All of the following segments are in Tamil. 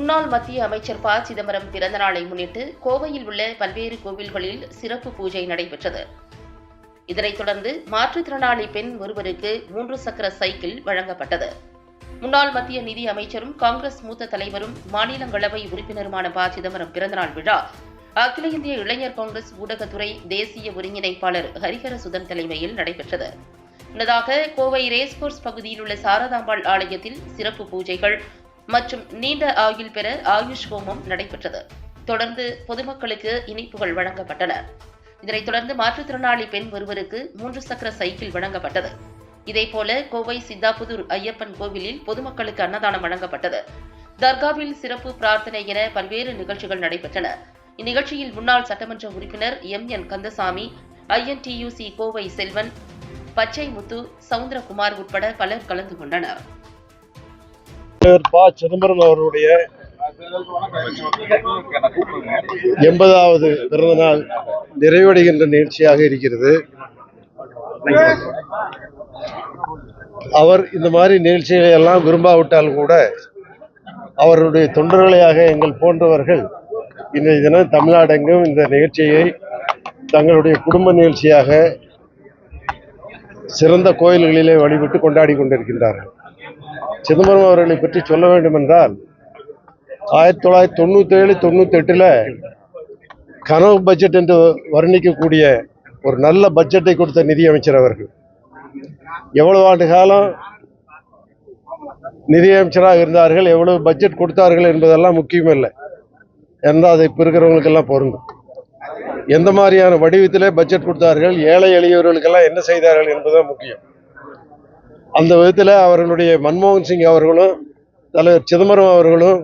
முன்னாள் மத்திய அமைச்சர் ப. சிதம்பரம் பிறந்த நாளை முன்னிட்டு கோவையில் உள்ள பல்வேறு கோவில்களில் சிறப்பு பூஜை நடைபெற்றது. இதனைத் தொடர்ந்து மாற்றுத்திறனாளி பெண் ஒருவருக்கு மூன்று சக்கர சைக்கிள் வழங்கப்பட்டது. முன்னாள் மத்திய நிதி அமைச்சரும் காங்கிரஸ் மூத்த தலைவரும் மாநிலங்களவை உறுப்பினருமான ப. சிதம்பரம் பிறந்தநாள் விழா அகில இந்திய இளைஞர் காங்கிரஸ் ஊடகத்துறை தேசிய ஒருங்கிணைப்பாளர் ஹரிஹர சுதன் தலைமையில் நடைபெற்றது. முன்னதாக கோவை ரேஸ்கோர்ஸ் பகுதியில் உள்ள சாரதாம்பாள் ஆலயத்தில் சிறப்பு பூஜைகள் மற்றும் நீண்ட ஆயுள் பெற ஆயுஷ் ஹோமம் நடைபெற்றது. தொடர்ந்து பொதுமக்களுக்கு இனிப்புகள் வழங்கப்பட்டன. இதனைத் தொடர்ந்து மாற்றுத்திறனாளி பெண் ஒருவருக்கு மூன்று சக்கர சைக்கிள் வழங்கப்பட்டது. இதேபோல கோவை சித்தாபுதூர் ஐயப்பன் கோவிலில் பொதுமக்களுக்கு அன்னதானம் வழங்கப்பட்டது. தர்காவில் சிறப்பு பிரார்த்தனை என பல்வேறு நிகழ்ச்சிகள் நடைபெற்றன. இந்நிகழ்ச்சியில் முன்னாள் சட்டமன்ற உறுப்பினர் M. N. Kandasamy INTUC Kovai Selvan Pachaimuthu Soundarakumar உட்பட பலர் கலந்து கொண்டனர். ப சிதம்பரம் அவருடைய எண்பதாவது பிறந்த நாள் நிறைவடைகின்ற நிகழ்ச்சியாக இருக்கிறது. அவர் இந்த மாதிரி நிகழ்ச்சிகளை எல்லாம் விரும்பாவிட்டால் கூட அவருடைய தொண்டர்களையாக எங்கள் போன்றவர்கள் இன்றைய தினம் தமிழ்நாடெங்கும் இந்த நிகழ்ச்சியை தங்களுடைய குடும்ப நிகழ்ச்சியாக சிறந்த கோயில்களிலே வழிபட்டு கொண்டாடி கொண்டிருக்கின்றார்கள். சிதம்பரம் அவர்களை பற்றி சொல்ல வேண்டும் என்றால் ஆயிரத்தி தொள்ளாயிரத்தி தொண்ணூற்றி ஏழு தொண்ணூற்றி எட்டில் கனவு பட்ஜெட் என்று வர்ணிக்கக்கூடிய ஒரு நல்ல பட்ஜெட்டை கொடுத்த நிதியமைச்சர் அவர்கள். எவ்வளவு ஆண்டு காலம் நிதியமைச்சராக இருந்தார்கள் எவ்வளவு பட்ஜெட் கொடுத்தார்கள் என்பதெல்லாம் முக்கியமில்லை. என்றால் அதை இப்போ இருக்கிறவங்களுக்கெல்லாம் பொருந்தும். எந்த மாதிரியான வடிவத்திலே பட்ஜெட் கொடுத்தார்கள் ஏழை எளியவர்களுக்கெல்லாம் என்ன செய்தார்கள் என்பதுதான் முக்கியம். அந்த விதத்தில் அவர்களுடைய மன்மோகன் சிங் அவர்களும் தலைவர் சிதம்பரம் அவர்களும்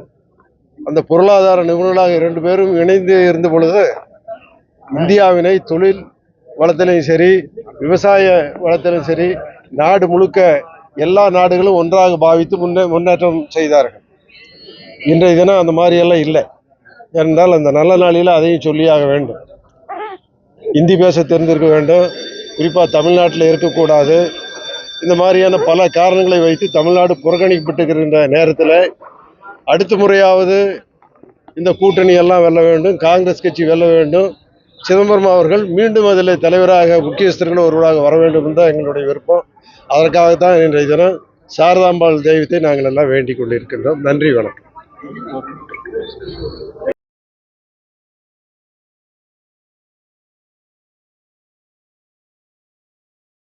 அந்த பொருளாதார நிபுணர்களாக இரண்டு பேரும் இணைந்து இருந்த பொழுது இந்தியாவினை தொழில் வளத்திலையும் சரி விவசாய வளத்திலும் சரி நாடு முழுக்க எல்லா நாடுகளும் ஒன்றாக பாவித்து முன்னே முன்னேற்றம் செய்தார்கள். இன்றைய தினம் அந்த மாதிரியெல்லாம் இல்லை. ஏனென்றால் அந்த நல்ல நாளில் அதையும் சொல்லியாக வேண்டும். இந்தி பேச தெரிந்திருக்க வேண்டும். குறிப்பாக தமிழ்நாட்டில் இருக்கக்கூடாது. இந்த மாதிரியான பல காரணங்களை வைத்து தமிழ்நாடு புறக்கணிக்கப்பட்டிருக்கின்ற நேரத்தில் அடுத்த முறையாவது இந்த கூட்டணி எல்லாம் வெல்ல வேண்டும் காங்கிரஸ் கட்சி வெல்ல வேண்டும். சிதம்பரம் அவர்கள் மீண்டும் அதில் தலைவராக முக்கியஸ்தர்கள் ஒருவராக வர வேண்டும் என்று எங்களுடைய விருப்பம். அதற்காகத்தான் இன்றைய தினம் சாரதாம்பாள் தெய்வத்தை நாங்கள் எல்லாம் வேண்டிக் கொண்டிருக்கின்றோம். நன்றி வணக்கம்.